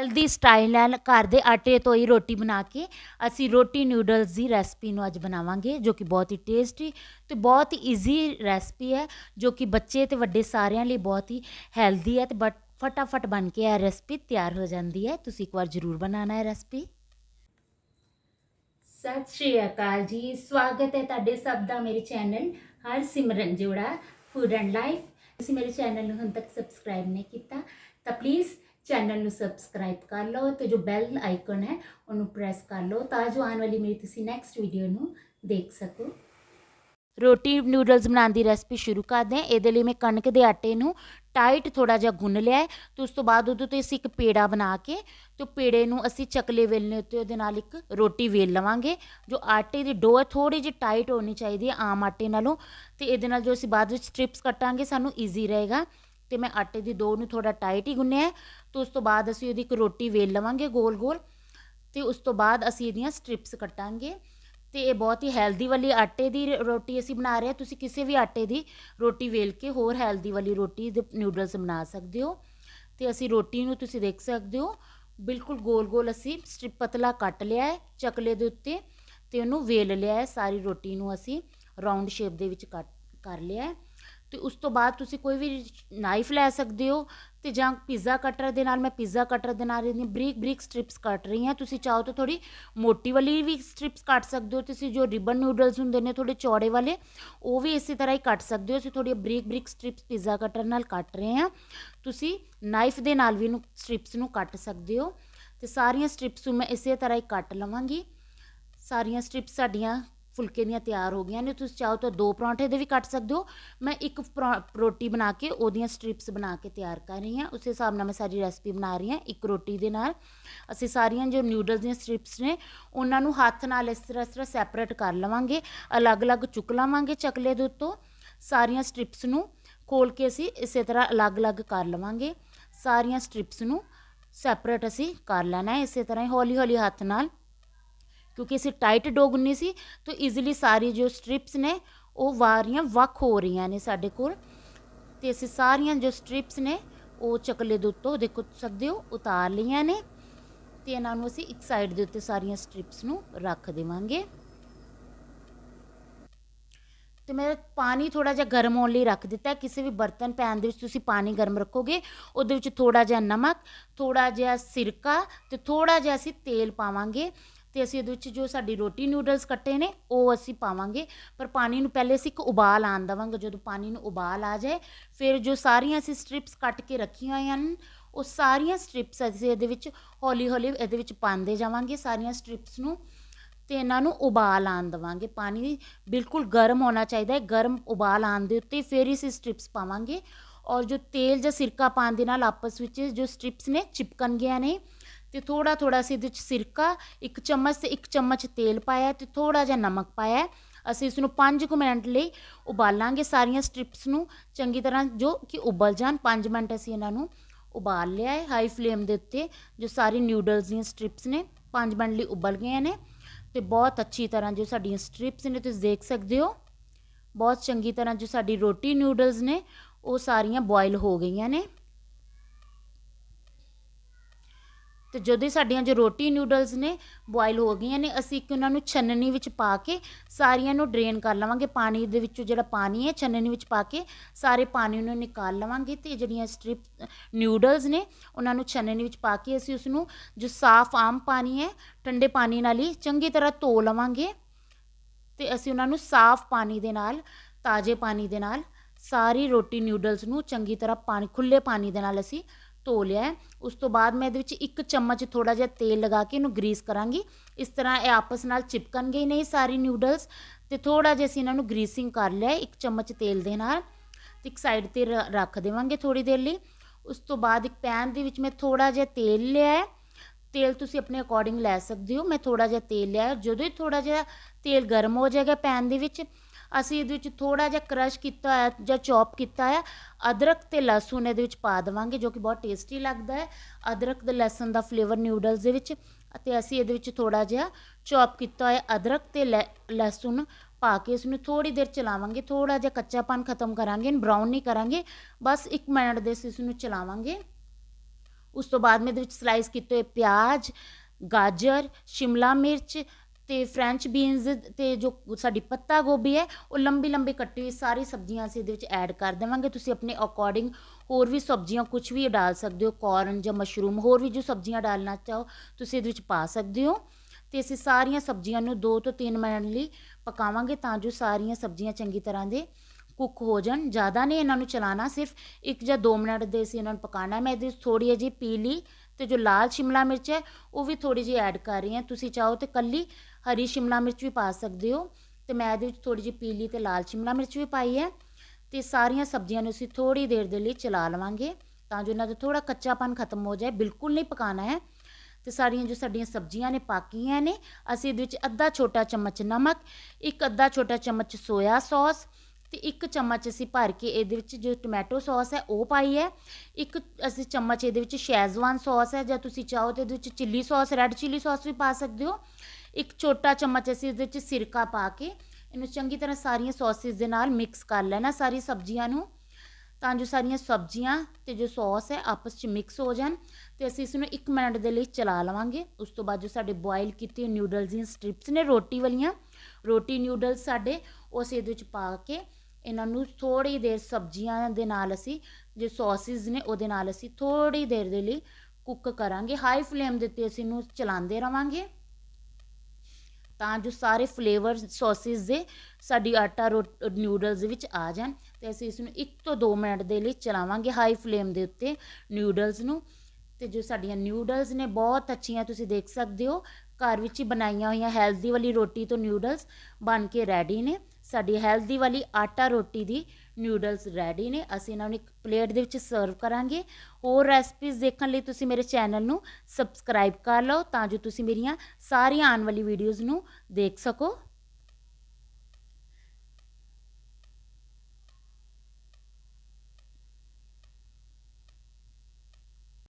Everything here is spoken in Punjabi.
ਹੈਲਦੀ ਸਟਾਈਲ ਨਾਲ ਘਰ ਦੇ ਆਟੇ ਤੋਂ ਹੀ ਰੋਟੀ ਬਣਾ ਕੇ ਅਸੀਂ ਰੋਟੀ ਨਿਊਡਲਸ ਦੀ ਰੈਸਪੀ ਨੂੰ ਅੱਜ ਬਣਾਵਾਂਗੇ, ਜੋ ਕਿ ਬਹੁਤ ਹੀ ਟੇਸਟੀ ਤੇ ਬਹੁਤ ਹੀ ਈਜ਼ੀ ਰੈਸਪੀ ਹੈ, ਜੋ ਕਿ ਬੱਚੇ ਤੇ ਵੱਡੇ ਸਾਰਿਆਂ ਲਈ ਬਹੁਤ ਹੀ ਹੈਲਦੀ ਹੈ ਤੇ ਬਟ ਫਟਾਫਟ ਬਣ ਕੇ ਇਹ ਰੈਸਪੀ ਤਿਆਰ ਹੋ ਜਾਂਦੀ ਹੈ। ਤੁਸੀਂ ਇੱਕ ਵਾਰ ਜ਼ਰੂਰ ਬਣਾਉਣਾ ਹੈ ਰੈਸਪੀ ਸਤਿ ਸ਼੍ਰੀ ਅਕਾਲ ਜੀ, ਸਵਾਗਤ ਹੈ ਤੁਹਾਡੇ ਸਭ ਦਾ ਮੇਰੇ ਚੈਨਲ ਹਰ ਸਿਮਰਨ ਜੋੜਾ ਫੂਡ ਐਂਡ ਲਾਈਫ ਤੁਸੀਂ ਮੇਰੇ ਚੈਨਲ ਨੂੰ ਹੁਣ ਤੱਕ ਸਬਸਕ੍ਰਾਈਬ ਨਹੀਂ ਕੀਤਾ ਤਾਂ ਪਲੀਜ਼ ਚੈਨਲ ਨੂੰ ਸਬਸਕ੍ਰਾਈਬ ਕਰ ਲਓ ਤੇ ਜੋ ਬੈਲ ਆਈਕਨ ਹੈ, ਉਹਨੂੰ ਪ੍ਰੈਸ ਕਰ ਲਓ ਤਾਂ ਜੋ ਆਉਣ ਵਾਲੀ ਮੇਰੀ ਤੁਸੀਂ ਨੈਕਸਟ ਵੀਡੀਓ ਨੂੰ ਦੇਖ ਸਕੋ। ਰੋਟੀ ਨੂਡਲਸ ਬਣਾਉਣ ਦੀ ਰੈਸਪੀ ਸ਼ੁਰੂ ਕਰਦੇ ਹਾਂ। ਇਹਦੇ ਲਈ ਮੈਂ ਕਣਕ ਦੇ ਆਟੇ ਨੂੰ ਟਾਈਟ ਥੋੜਾ ਜਿਹਾ ਗੁੰਨ ਲਿਆ ਹੈ। ਤੇ ਉਸ ਤੋਂ ਬਾਅਦ ਉਹਦੇ ਤੋਂ ਅਸੀਂ ਇੱਕ ਪੇੜਾ ਬਣਾ ਕੇ ਤੇ ਪੇੜੇ ਨੂੰ ਅਸੀਂ ਚਕਲੇ ਵੇਲਣੇ ਉੱਤੇ ਉਹਦੇ ਨਾਲ ਇੱਕ ਰੋਟੀ ਵੇਲ ਲਵਾਂਗੇ। ਜੋ ਆਟੇ ਦੀ ਡੋ ਹੈ ਥੋੜੀ ਜਿਹੀ ਟਾਈਟ ਹੋਣੀ ਚਾਹੀਦੀ ਹੈ ਆਮ ਆਟੇ ਨਾਲੋਂ। ਤੇ ਇਹਦੇ ਨਾਲ ਜੋ ਅਸੀਂ ਬਾਅਦ ਵਿੱਚ ਸਟ੍ਰਿਪਸ ਕੱਟਾਂਗੇ, ਸਾਨੂੰ ਈਜ਼ੀ ਰਹੇਗਾ। ਤੇ ਮੈਂ ਆਟੇ ਦੀ ਡੋ ਨੂੰ ਥੋੜਾ ਟਾਈਟ ਹੀ ਗੁੰਨਿਆ ਹੈ। ਤੇ ਉਸ ਤੋਂ ਬਾਅਦ ਅਸੀਂ ਉਹਦੀ ਇੱਕ ਰੋਟੀ ਵੇਲ ਲਵਾਂਗੇ ਗੋਲ ਗੋਲ ਤੇ ਉਸ ਤੋਂ ਬਾਅਦ ਅਸੀਂ ਇਹਦੀਆਂ ਸਟ੍ਰਿਪਸ ਕੱਟਾਂਗੇ। ਤੇ ਇਹ ਬਹੁਤ ਹੀ ਹੈਲਦੀ ਵਾਲੀ ਆਟੇ ਦੀ ਰੋਟੀ ਅਸੀਂ ਬਣਾ ਰਹੇ ਹਾਂ। ਤੁਸੀਂ ਕਿਸੇ ਵੀ ਆਟੇ ਦੀ ਰੋਟੀ ਵੇਲ ਕੇ ਹੋਰ ਹੈਲਦੀ ਵਾਲੀ ਰੋਟੀ ਦੇ ਨਿਊਡਲਸ ਬਣਾ ਸਕਦੇ ਹੋ। ਤੇ ਅਸੀਂ ਰੋਟੀ ਨੂੰ ਤੁਸੀਂ ਦੇਖ ਸਕਦੇ ਹੋ, ਬਿਲਕੁਲ ਗੋਲ ਗੋਲ ਅਸੀਂ ਸਟ੍ਰਿਪ ਪਤਲਾ ਕੱਟ ਲਿਆ ਹੈ ਚਕਲੇ ਦੇ ਉੱਤੇ ਤੇ ਉਹਨੂੰ ਵੇਲ ਲਿਆ ਹੈ। ਸਾਰੀ ਰੋਟੀ ਨੂੰ ਅਸੀਂ ਰਾਉਂਡ ਸ਼ੇਪ ਦੇ ਵਿੱਚ ਕੱਟ, ਕਰ ਲਿਆ ਹੈ। ਅਤੇ ਉਸ ਤੋਂ ਬਾਅਦ ਤੁਸੀਂ ਕੋਈ ਵੀ ਨਾਈਫ ਲੈ ਸਕਦੇ ਹੋ ਅਤੇ ਜਾਂ ਪੀਜ਼ਾ ਕਟਰ ਦੇ ਨਾਲ, ਮੈਂ ਪੀਜ਼ਾ ਕਟਰ ਦੇ ਨਾਲ ਇਹਦੀਆਂ ਬਰੀਕ ਬਰੀਕ ਸਟ੍ਰਿਪਸ ਕੱਟ ਰਹੀ ਹਾਂ। ਤੁਸੀਂ ਚਾਹੋ ਤਾਂ ਥੋੜੀ ਮੋਟੀ ਵਾਲੀ ਵੀ ਸਟ੍ਰਿਪਸ ਕੱਟ ਸਕਦੇ ਹੋ। ਤੁਸੀਂ ਜੋ ਰਿਬਨ ਨੂਡਲਸ ਹੁੰਦੇ ਨੇ ਥੋੜੇ ਚੌੜੇ ਵਾਲੇ, ਉਹ ਵੀ ਇਸੇ ਤਰ੍ਹਾਂ ਹੀ ਕੱਟ ਸਕਦੇ ਹੋ। ਅਸੀਂ ਥੋੜੀ ਬਰੀਕ ਬਰੀਕ ਸਟ੍ਰਿਪਸ ਪੀਜ਼ਾ ਕਟਰ ਨਾਲ ਕੱਟ ਰਹੇ ਹਾਂ। ਤੁਸੀਂ ਨਾਈਫ ਦੇ ਨਾਲ ਵੀ ਨੂੰ ਸਟ੍ਰਿਪਸ ਨੂੰ ਕੱਟ ਸਕਦੇ ਹੋ। ਤੇ ਸਾਰੀਆਂ ਸਟ੍ਰਿਪਸ ਨੂੰ ਮੈਂ ਇਸੇ ਤਰ੍ਹਾਂ ਹੀ ਕੱਟ ਲਵਾਂਗੀ। ਸਾਰੀਆਂ ਸਟ੍ਰਿਪਸ ਸਾਡੀਆਂ ਫੁਲਕੇ ਦੀਆਂ ਤਿਆਰ ਹੋ ਗਈਆਂ ਨੇ। ਤੁਸੀਂ ਚਾਹੋ ਤਾਂ ਦੋ ਪਰੌਂਠੇ ਦੇ ਵੀ ਕੱਟ ਸਕਦੇ ਹੋ। ਮੈਂ ਇੱਕ ਪਰੌ- ਰੋਟੀ ਬਣਾ ਕੇ ਉਹਦੀਆਂ ਸਟ੍ਰਿਪਸ ਬਣਾ ਕੇ ਤਿਆਰ ਕਰ ਰਹੀ ਹਾਂ। ਉਸੇ ਹਿਸਾਬ ਨਾਲ ਮੈਂ ਸਾਰੀ ਰੈਸਪੀ ਬਣਾ ਰਹੀ ਹਾਂ ਇੱਕ ਰੋਟੀ ਦੇ ਨਾਲ। ਅਸੀਂ ਸਾਰੀਆਂ ਜੋ ਨਿਊਡਲਸ ਦੀਆਂ ਸਟ੍ਰਿਪਸ ਨੇ, ਉਹਨਾਂ ਨੂੰ ਹੱਥ ਨਾਲ ਇਸ ਤਰ੍ਹਾਂ ਇਸ ਤਰ੍ਹਾਂ ਸੈਪਰੇਟ ਕਰ ਲਵਾਂਗੇ। ਅਲੱਗ-ਅਲੱਗ ਚੁੱਕ ਲਵਾਂਗੇ ਚਕਲੇ ਦੇ ਉੱਤੋਂ। ਸਾਰੀਆਂ ਸਟ੍ਰਿਪਸ ਨੂੰ ਖੋਲ ਕੇ ਅਸੀਂ ਇਸੇ ਤਰ੍ਹਾਂ ਅਲੱਗ-ਅਲੱਗ ਕਰ ਲਵਾਂਗੇ। ਸਾਰੀਆਂ ਸਟ੍ਰਿਪਸ ਨੂੰ ਸੈਪਰੇਟ ਅਸੀਂ ਕਰ ਲੈਣਾ ਹੈ। ਇਸੇ ਤਰ੍ਹਾਂ ਹੀ ਹੌਲੀ-ਹੌਲੀ ਹੱਥ ਨਾਲ ਕਿਉਂਕਿ ਅਸੀਂ ਟਾਈਟ ਡੋ ਗੁੰਨੀ ਸੀ, ਤਾਂ ਈਜ਼ੀਲੀ ਸਾਰੀ ਜੋ ਸਟ੍ਰਿਪਸ ਨੇ, ਉਹ ਵਾਰੀਆਂ ਵੱਖ ਹੋ ਰਹੀਆਂ ਨੇ ਸਾਡੇ ਕੋਲ। ਤੇ ਅਸੀਂ ਸਾਰੀਆਂ ਜੋ ਸਟ੍ਰਿਪਸ ਨੇ, ਉਹ ਚਕਲੇ ਦੇ ਉੱਤੋਂ ਦੇਖੋ ਸਕਦੇ ਹੋ, ਉਤਾਰ ਲਈਆਂ ਨੇ। ਤੇ ਇਹਨਾਂ ਨੂੰ ਅਸੀਂ ਇੱਕ ਸਾਈਡ ਦੇ ਉੱਤੇ ਸਾਰੀਆਂ ਸਟ੍ਰਿਪਸ ਨੂੰ ਰੱਖ ਦੇਵਾਂਗੇ। ਤੇ ਮੈਂ ਪਾਣੀ ਥੋੜਾ ਜਿਹਾ ਗਰਮ ਹੋਣ ਲਈ ਰੱਖ ਦਿੱਤਾ। ਕਿਸੇ ਵੀ ਬਰਤਨ ਪੈਨ ਦੇ ਵਿੱਚ ਤੁਸੀਂ ਪਾਣੀ ਗਰਮ ਰੱਖੋਗੇ, ਉਹਦੇ ਵਿੱਚ ਥੋੜਾ ਜਿਹਾ ਨਮਕ ਥੋੜਾ ਜਿਹਾ ਸਿਰਕਾ ਤੇ ਥੋੜਾ ਜਿਹਾ ਅਸੀਂ ਤੇਲ ਪਾਵਾਂਗੇ। ਤੇ ਅਸੀਂ ਇਹਦੇ ਵਿੱਚ ਜੋ ਸਾਡੀ ਰੋਟੀ ਨੂਡਲਸ ਕੱਟੇ ਨੇ, ਉਹ ਅਸੀਂ ਪਾਵਾਂਗੇ। ਪਰ ਪਾਣੀ ਨੂੰ ਪਹਿਲੇ ਅਸੀਂ ਇੱਕ ਉਬਾਲ ਆਉਣ ਦੇਵਾਂਗੇ। ਜਦੋਂ ਪਾਣੀ ਨੂੰ ਉਬਾਲ ਆ ਜਾਏ, ਫਿਰ ਜੋ ਸਾਰੀਆਂ ਅਸੀਂ ਸਟ੍ਰਿਪਸ ਕੱਟ ਕੇ ਰੱਖੀਆਂ ਹੋਈਆਂ ਹਨ ਉਹ ਸਾਰੀਆਂ ਸਟ੍ਰਿਪਸ ਅਸੀਂ ਇਹਦੇ ਵਿੱਚ ਹੌਲੀ ਹੌਲੀ ਇਹਦੇ ਵਿੱਚ ਪਾਉਂਦੇ ਜਾਵਾਂਗੇ ਸਾਰੀਆਂ ਸਟ੍ਰਿਪਸ ਨੂੰ। ਤੇ ਇਹਨਾਂ ਨੂੰ ਉਬਾਲ ਆਉਣ ਦੇਵਾਂਗੇ। ਪਾਣੀ ਬਿਲਕੁਲ ਗਰਮ ਹੋਣਾ ਚਾਹੀਦਾ ਹੈ। ਗਰਮ ਉਬਾਲ ਆਉਣ ਦੇ ਉੱਤੇ ਫਿਰ ਹੀ ਅਸੀਂ ਸਟ੍ਰਿਪਸ ਪਾਵਾਂਗੇ। ਔਰ ਜੋ ਤੇਲ ਜਾਂ ਸਿਰਕਾ ਪਾਉਣ ਦੇ ਨਾਲ ਆਪਸ ਵਿੱਚ ਜੋ ਸਟ੍ਰਿਪਸ ਨੇ, ਚਿਪਕਣ ਗਿਆ ਨੇ ਤੇ ਥੋੜਾ ਥੋੜਾ ਅਸੀਂ ਇਹਦੇ ਵਿੱਚ ਸਿਰਕਾ, ਇੱਕ ਚਮਚ ਤੇ ਇੱਕ ਚਮਚ ਤੇਲ ਪਾਇਆ ਤੇ ਥੋੜਾ ਜਿਹਾ ਨਮਕ ਪਾਇਆ ਅਸੀਂ ਇਸ ਨੂੰ 5 ਕੁ ਮਿੰਟ ਲਈ ਉਬਾਲਾਂਗੇ ਸਾਰੀਆਂ ਸਟ੍ਰਿਪਸ ਨੂੰ ਚੰਗੀ ਤਰ੍ਹਾਂ ਜੋ ਕਿ ਉਬਲ ਜਾਣ। 5 ਮਿੰਟ ਅਸੀਂ ਇਹਨਾਂ ਨੂੰ ਉਬਾਲ ਲਿਆ ਹੈ ਹਾਈ ਫਲੇਮ ਦੇ ਉੱਤੇ, ਜੋ ਸਾਰੀ ਨਿਊਡਲਸ ਦੀਆਂ ਸਟ੍ਰਿਪਸ ਨੇ 5 ਮਿੰਟ ਲਈ ਉਬਲ ਗਈਆਂ ਨੇ। ਤੇ ਬਹੁਤ ਅੱਛੀ ਤਰ੍ਹਾਂ ਜੋ ਸਾਡੀਆਂ ਸਟ੍ਰਿਪਸ ਨੇ, ਤੁਸੀਂ ਦੇਖ ਸਕਦੇ ਹੋ। ਬਹੁਤ ਚੰਗੀ ਤਰ੍ਹਾਂ ਜੋ ਸਾਡੀ ਰੋਟੀ ਨਿਊਡਲਸ ਨੇ, ਉਹ ਸਾਰੀਆਂ ਬੋਇਲ ਹੋ ਗਈਆਂ ਨੇ। ਤੇ ਜਦੋਂ ਸਾਡੀਆਂ ਜੋ ਰੋਟੀ ਨਿਊਡਲਸ ਨੇ ਬੋਇਲ ਹੋ ਗਈਆਂ ਨੇ, ਅਸੀਂ ਇੱਕ ਉਹਨਾਂ ਨੂੰ ਛੰਨਣੀ ਵਿੱਚ ਪਾ ਕੇ ਸਾਰੀਆਂ ਨੂੰ ਡਰੇਨ ਕਰ ਲਵਾਂਗੇ। ਪਾਣੀ ਦੇ ਵਿੱਚੋਂ ਜਿਹੜਾ ਪਾਣੀ ਹੈ, ਛੰਨਣੀ ਵਿੱਚ ਪਾ ਕੇ ਸਾਰੇ ਪਾਣੀ ਨੂੰ ਨਿਕਾਲ ਲਵਾਂਗੇ ਤੇ ਜਿਹੜੀਆਂ ਸਟ੍ਰਿਪ ਨਿਊਡਲਸ ਨੇ, ਉਹਨਾਂ ਨੂੰ ਛੰਨਣੀ ਵਿੱਚ ਪਾ ਕੇ ਅਸੀਂ ਉਸ ਨੂੰ ਜੋ ਸਾਫ਼ ਆਮ ਪਾਣੀ ਹੈ, ਠੰਡੇ ਪਾਣੀ ਨਾਲ ਹੀ ਚੰਗੀ ਤਰ੍ਹਾਂ ਧੋ ਲਵਾਂਗੇ ਤੇ ਅਸੀਂ ਉਹਨਾਂ ਨੂੰ ਸਾਫ਼ ਪਾਣੀ ਦੇ ਨਾਲ, ਤਾਜ਼ੇ ਪਾਣੀ ਦੇ ਨਾਲ ਸਾਰੀ ਰੋਟੀ ਨਿਊਡਲਸ ਨੂੰ ਚੰਗੀ ਤਰ੍ਹਾਂ ਪਾਣੀ ਖੁੱਲੇ ਪਾਣੀ ਦੇ ਨਾਲ ਅਸੀਂ ਧੋ ਲਿਆ ਉਸ ਤੋਂ ਬਾਅਦ ਮੈਂ ਇਹਦੇ ਵਿੱਚ ਇੱਕ ਚਮਚ ਥੋੜਾ ਜਿਹਾ ਤੇਲ ਲਗਾ ਕੇ ਇਹਨੂੰ ਗਰੀਸ ਕਰਾਂਗੀ। ਇਸ ਤਰ੍ਹਾਂ ਇਹ ਆਪਸ ਨਾਲ ਚਿਪਕਣਗੇ ਹੀ ਨਹੀਂ ਸਾਰੀ ਨਿਊਡਲਸ ਤੇ ਥੋੜਾ ਜਿਹਾ ਅਸੀਂ ਇਹਨਾਂ ਨੂੰ ਗਰੀਸਿੰਗ ਕਰ ਲਿਆ ਇੱਕ ਚਮਚ ਤੇਲ ਦੇ ਨਾਲ। ਤੇ ਇੱਕ ਸਾਈਡ ਤੇ ਰ- ਰੱਖ ਦੇਵਾਂਗੇ ਥੋੜੀ ਦੇਰ ਲਈ। ਉਸ ਤੋਂ ਬਾਅਦ ਇੱਕ ਪੈਨ ਦੇ ਵਿੱਚ ਮੈਂ ਥੋੜਾ ਜਿਹਾ ਤੇਲ ਲਿਆ ਹੈ। ਤੇਲ ਤੁਸੀਂ ਆਪਣੇ ਅਕੋਰਡਿੰਗ ਲੈ ਸਕਦੇ ਹੋ। ਮੈਂ ਥੋੜਾ ਜਿਹਾ ਤੇਲ ਲਿਆ ਜਦੋਂ ਹੀ ਥੋੜਾ ਜਿਹਾ ਤੇਲ ਗਰਮ ਹੋ ਜਾਏਗਾ ਪੈਨ ਦੇ ਵਿੱਚ ਅਸੀਂ ਇਹਦੇ ਵਿੱਚ ਥੋੜਾ ਜਿਹਾ ਕ੍ਰਸ਼ ਕੀਤਾ ਹੋਇਆ, ਜਾਂ ਚੌਪ ਕੀਤਾ ਹੈ ਅਦਰਕ ਤੇ ਲਸਣ ਇਹਦੇ ਵਿੱਚ ਪਾ ਦੇਵਾਂਗੇ, ਜੋ ਕਿ ਬਹੁਤ ਟੇਸਟੀ ਲੱਗਦਾ ਹੈ। ਅਦਰਕ ਤੇ ਲਸਣ ਦਾ ਫਲੇਵਰ ਨਿਊਡਲਸ ਦੇ ਵਿੱਚ, ਅਤੇ ਅਸੀਂ ਇਹਦੇ ਵਿੱਚ ਥੋੜਾ ਜਿਹਾ ਚੌਪ ਕੀਤਾ ਹੋਇਆ ਅਦਰਕ ਤੇ ਲੈ- ਲਸਣ ਪਾ ਕੇ ਇਸ ਨੂੰ ਥੋੜੀ ਦੇਰ ਚਲਾਵਾਂਗੇ ਥੋੜਾ ਜਿਹਾ ਕੱਚਾਪਨ ਖਤਮ ਕਰਾਂਗੇ ਬਰਾਊਨ ਨਹੀਂ ਕਰਾਂਗੇ, ਬਸ 1 ਮਿੰਟ ਦੇ ਅਸੀਂ ਇਸ ਨੂੰ ਚਲਾਵਾਂਗੇ। ਉਸ ਤੋਂ ਬਾਅਦ ਮੈਂ ਇਹਦੇ ਵਿੱਚ ਸਲਾਈਸ ਕੀਤੇ ਹੋਏ ਪਿਆਜ਼, ਗਾਜਰ, ਸ਼ਿਮਲਾ ਮਿਰਚ ਤੇ ਫ੍ਰੈਂਚ ਬੀਨਸ ਤੇ ਜੋ ਸਾਡੀ ਪੱਤਾ ਗੋਭੀ ਹੈ, ਉਹ ਲੰਬੀ ਲੰਬੀ ਕੱਟੀ ਹੋਈ ਸਾਰੀ ਸਬਜ਼ੀਆਂ ਅਸੀਂ ਇਹਦੇ ਵਿੱਚ ਐਡ ਕਰ ਦੇਵਾਂਗੇ। ਤੁਸੀਂ ਆਪਣੇ ਅਕੋਰਡਿੰਗ ਹੋਰ ਵੀ ਸਬਜ਼ੀਆਂ ਕੁਝ ਵੀ ਡਾਲ ਸਕਦੇ ਹੋ ਕੋਰਨ ਜਾਂ ਮਸ਼ਰੂਮ ਹੋਰ ਵੀ ਜੋ ਸਬਜ਼ੀਆਂ ਡਾਲਣਾ ਚਾਹੋ, ਤੁਸੀਂ ਇਹਦੇ ਵਿੱਚ ਪਾ ਸਕਦੇ ਹੋ। ਤੇ ਅਸੀਂ ਸਾਰੀਆਂ ਸਬਜ਼ੀਆਂ ਨੂੰ 2 ਤੋਂ 3 ਮਿੰਟ ਲਈ ਪਕਾਵਾਂਗੇ ਤਾਂ ਜੋ ਸਾਰੀਆਂ ਸਬਜ਼ੀਆਂ ਚੰਗੀ ਤਰ੍ਹਾਂ ਦੇ ਕੁੱਕ ਹੋ ਜਾਣ। ਜ਼ਿਆਦਾ ਨਹੀਂ ਇਹਨਾਂ ਨੂੰ ਚਲਾਣਾ ਸਿਰਫ 1 ਜਾਂ 2 ਮਿੰਟ ਦੇ ਅਸੀਂ ਇਹਨਾਂ ਨੂੰ ਪਕਾਉਣਾ। ਮੈਂ ਇਹਦੇ ਵਿੱਚ ਥੋੜੀ ਜਿਹੀ ਪੀਲੀ ਤੇ ਜੋ ਲਾਲ ਸ਼ਿਮਲਾ ਮਿਰਚ ਹੈ, ਉਹ ਵੀ ਥੋੜੀ ਜਿਹੀ ਐਡ ਕਰ ਰਹੀ ਹਾਂ। ਤੁਸੀਂ ਚਾਹੋ ਤੇ ਕੱਲੀ ਹਰੀ ਸ਼ਿਮਲਾ ਮਿਰਚ ਵੀ ਪਾ ਸਕਦੇ ਹੋ ਤੇ ਮੈਂ ਇਹਦੇ ਵਿੱਚ ਥੋੜੀ ਜਿਹੀ ਪੀਲੀ ਤੇ ਲਾਲ ਸ਼ਿਮਲਾ ਮਿਰਚ ਵੀ ਪਾਈ ਹੈ ਤੇ ਸਾਰੀਆਂ ਸਬਜ਼ੀਆਂ ਨੂੰ ਅਸੀਂ ਥੋੜੀ ਦੇਰ ਦੇ ਲਈ ਚਲਾ ਲਵਾਂਗੇ ਤਾਂ ਜੋ ਇਹਨਾਂ ਦਾ ਥੋੜਾ ਕੱਚਾਪਨ ਖਤਮ ਹੋ ਜਾਏ, ਬਿਲਕੁਲ ਨਹੀਂ ਪਕਾਣਾ ਹੈ। ਤੇ ਸਾਰੀਆਂ ਜੋ ਸਾਡੀਆਂ ਸਬਜ਼ੀਆਂ ਨੇ, ਪਾਕੀਆਂ ਨੇ, ਅਸੀਂ ਇਹਦੇ ਵਿੱਚ ਅੱਧਾ ਛੋਟਾ ਚਮਚ ਨਮਕ, ਇੱਕ ਅੱਧਾ ਛੋਟਾ ਚਮਚ ਸੋਇਆ ਸੌਸ ਤੇ ਇੱਕ ਚਮਚ ਅਸੀਂ ਭਰ ਕੇ ਇਹਦੇ ਵਿੱਚ ਜੋ ਟੋਮੈਟੋ ਸੌਸ ਹੈ, ਉਹ ਪਾਈ ਹੈ। ਇੱਕ ਅਸੀਂ ਚਮਚ ਇਹਦੇ ਵਿੱਚ ਸ਼ੈਜ਼ਵਾਨ ਸੌਸ ਹੈ ਜਾਂ ਤੁਸੀਂ ਚਾਹੋ ਤੇ ਇਹਦੇ ਵਿੱਚ chilli sauce, red chilli sauce ਵੀ ਪਾ ਸਕਦੇ ਹੋ। ਇੱਕ ਛੋਟਾ ਚਮਚ ਅਸੀਂ ਇਹਦੇ ਵਿੱਚ ਸਿਰਕਾ ਪਾ ਕੇ ਇਹਨੂੰ ਚੰਗੀ ਤਰ੍ਹਾਂ ਸਾਰੀਆਂ ਸੌਸਿਸ ਦੇ ਨਾਲ ਮਿਕਸ ਕਰ ਲੈਣਾ ਸਾਰੀ ਸਬਜ਼ੀਆਂ ਨੂੰ। ਤਾਂ ਜੋ ਸਾਰੀਆਂ ਸਬਜ਼ੀਆਂ ਤੇ ਜੋ ਸੌਸ ਹੈ ਆਪਸ 'ਚ ਮਿਕਸ ਹੋ ਜਾਣ ਤੇ ਅਸੀਂ ਇਸ ਨੂੰ 1 ਮਿੰਟ ਦੇ ਲਈ ਚਲਾ ਲਵਾਂਗੇ। ਉਸ ਤੋਂ ਬਾਅਦ ਜੋ ਸਾਡੇ ਬੋਇਲ ਕੀਤੇ ਨਿਊਡਲਸ ਦੀਆਂ ਸਟ੍ਰਿਪਸ ਨੇ ਰੋਟੀ ਵਾਲੀਆਂ, ਰੋਟੀ ਨਿਊਡਲਸ ਸਾਡੇ, ਉਹ ਅਸੀਂ ਇਹਦੇ ਵਿੱਚ ਪਾ ਕੇ ਇਹਨਾਂ ਨੂੰ ਥੋੜੀ ਦੇਰ ਸਬਜ਼ੀਆਂ ਦੇ ਨਾਲ ਅਸੀਂ ਜੋ ਸੌਸਿਸ ਨੇ ਉਹਦੇ ਨਾਲ ਅਸੀਂ ਥੋੜੀ ਦੇਰ ਦੇ ਲਈ ਕੁੱਕ ਕਰਾਂਗੇ। ਹਾਈ ਫਲੇਮ ਦੇ ਉੱਤੇ ਅਸੀਂ ਇਹਨੂੰ ਚਲਾਉਂਦੇ ਰਵਾਂਗੇ। ਤਾਂ ਜੋ ਸਾਰੇ ਫਲੇਵਰ ਸੌਸਿਸ ਦੇ ਸਾਡੀ ਆਟਾ ਰੋ ਨਿਊਡਲਸ ਵਿੱਚ ਆ ਜਾਣ ਤੇ ਅਸੀਂ ਇਸ ਨੂੰ 1 ਤੋਂ 2 ਮਿੰਟ ਦੇ ਲਈ ਚਲਾਵਾਂਗੇ ਹਾਈ ਫਲੇਮ ਦੇ ਉੱਤੇ ਨਿਊਡਲਸ ਨੂੰ। ਤੇ ਜੋ ਸਾਡੀਆਂ ਨਿਊਡਲਸ ਨੇ ਬਹੁਤ ਅੱਛੀਆਂ ਤੁਸੀਂ ਦੇਖ ਸਕਦੇ ਹੋ। ਘਰ ਵਿੱਚ ਹੀ ਬਣਾਈਆਂ ਹੋਈਆਂ ਹੈਲਦੀ ਵਾਲੀ ਰੋਟੀ ਤੋਂ ਨਿਊਡਲਸ ਬਣ ਕੇ ਰੈਡੀ ਨੇ। ਸਾਡੀ ਹੈਲਦੀ ਵਾਲੀ ਆਟਾ ਰੋਟੀ ਦੀ ਨਿਊਡਲਸ ਰੈਡੀ ਨੇ, ਅਸੀਂ ਇਹਨਾਂ ਨੂੰ ਇੱਕ ਪਲੇਟ ਦੇ ਵਿੱਚ ਸਰਵ ਕਰਾਂਗੇ। ਹੋਰ ਰੈਸਪੀਜ਼ ਦੇਖਣ ਲਈ ਤੁਸੀਂ ਮੇਰੇ ਚੈਨਲ ਨੂੰ ਸਬਸਕ੍ਰਾਈਬ ਕਰ ਲਓ ਤਾਂ ਜੋ ਤੁਸੀਂ ਮੇਰੀਆਂ ਸਾਰੀਆਂ ਆਉਣ ਵਾਲੀ ਵੀਡੀਓਜ਼ ਨੂੰ ਦੇਖ ਸਕੋ।